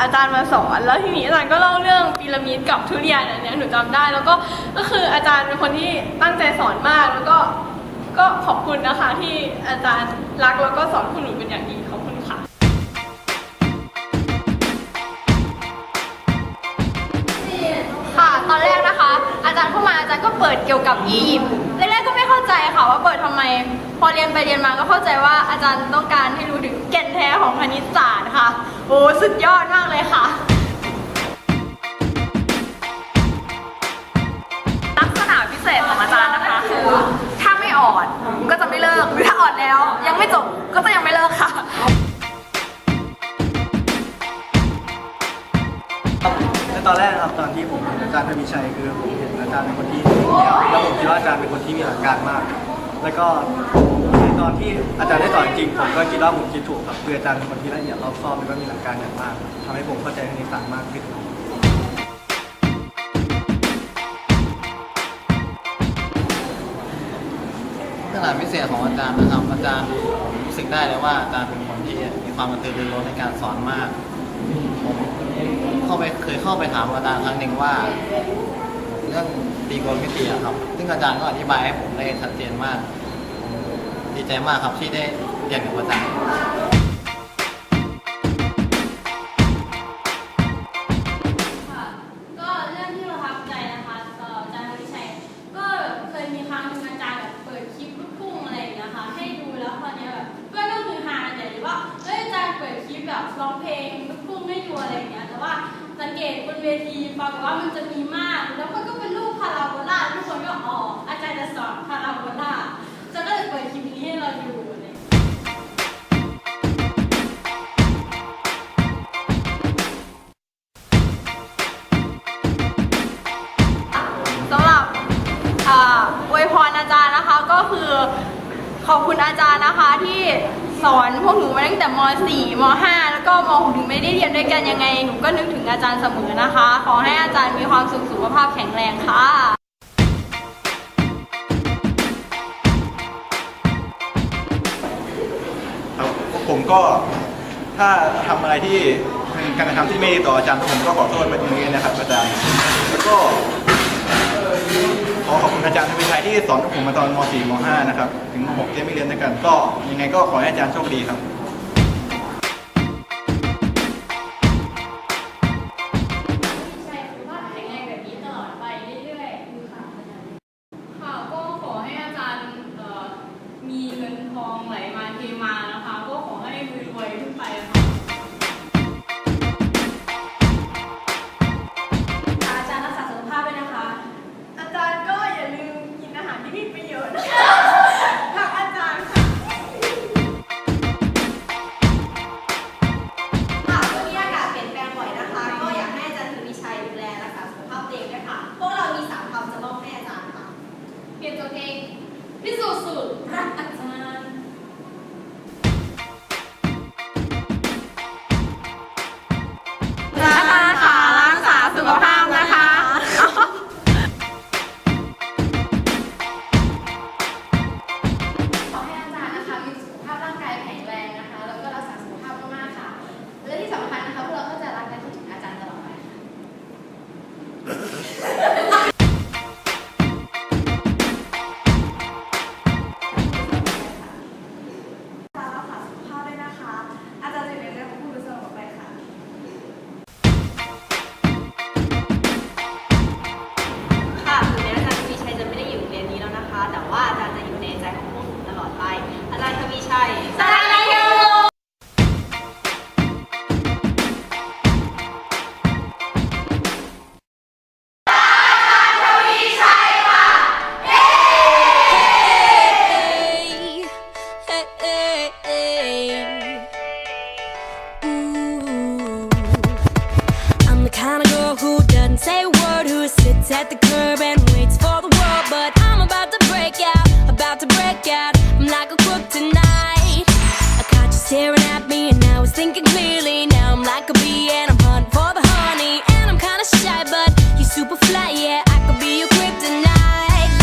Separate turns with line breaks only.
อาจารย์มาสอน แล้วทีนี้อาจารย์ก็เล่าเรื่องพีระมิดกับทุเรียนอันเนี้ยหนูจำได้ แล้วก็ก็คืออาจารย์เป็นคนที่ตั้งใจสอนมากแล้วก็ก็ขอบคุณนะคะที่อาจารย์รักแล้วก็สอนพวกหนูเป็นอย่างดีขอบคุณค่ะ
ค่ะตอนแรกนะคะ อาจารย์เข้ามาอาจารย์ก็เปิดเกี่ยวกับอียิปต์แรกๆก็ไม่เข้าใจค่ะว่าเปิดทำไม พอเรียนไปเรียนมาก็เข้าใจว่าอาจารย์ต้องการให้รู้ถึงแก่นแท้ของคณิตศาสตร์ค่ะ โอ้สุดยอดมากเลยค่ะ
ลักษณะพิเศษของอาจารย์นะคะคือถ้าไม่อ่อนก็จะไม่เลิกหรือถ้าอ่อนแล้ว ยังไม่จบก็จะยังไม่เลิกค่ะ
ในตอนแรกนะครับตอนที่ผมเห็นอาจารย์ธมิชัยคือผมเห็นอาจารย์เป็นคนที่เงียบแล้วผมคิดว่าอาจารย์เป็นคนที่มีหลักการมาก แล้วก็ในตอนที่อาจารย์ได้สอนจริงผมก็คิดว่าผมคิดถูกครับคืออาจารย์เป็นคนที่ละเอียดรอบคอบแล้วก็มีหลักการอย่างมากทำให้ผมเข้าใจคณิตศาสตร์มากขึ้น
ขนาดพิเศษของอาจารย์นะครับอาจารย์ผมรู้สึกได้เลยว่าอาจารย์เป็นคนที่มีความกระตือรือร้นในการสอนมากผมเข้าไปเคยเข้าไปถามอาจารย์ครั้งหนึ่งว่า เรื่องตีกลมิติอะครับ ซึ่งอาจารย์ก็อธิบายให้ผมได้ชัดเจนมาก ดีใจมากครับที่ได้เรียนกับอาจารย์
กตบนเวทีปรากฏว่ามันจะมีมาก แล้วมันก็เป็นรูปพาราโบลาทุกคนก็อ๋ออาจารย์จะสอนพาราโบลาอาจารย์ก็เลยเปิดคลิปนี้ให้เราดูเงี้ยสำหรับอวยพรอาจารย์นะคะก็คือขอบคุณอาจารย์นะคะที่ สอนพวกหนูมาตั้งแต่ม .4 ม .5 แล้วก็ม .6 ถึงไม่ได้เรียนด้วยกันยังไง หนูก็นึกถึงอาจารย์เสมอนะคะ ขอให้อาจารย์มีความสุขสุขภาพแข็งแรงค่ะ
ครับผมก็ถ้าทำอะไรที่เป็นการกระทำที่ไม่ดีต่ออาจารย์ผมก็ขอโทษไปตรงนี้นะครับ อาจารย์ทวีชัยที่สอนผมมาตอนม .4 ม .5 นะครับ ถึงม .6 ที่ไม่เรียนด้วยกัน ก็ยังไงก็ขอให้อาจารย์โชคดีครับ
พิสู
at
the curb and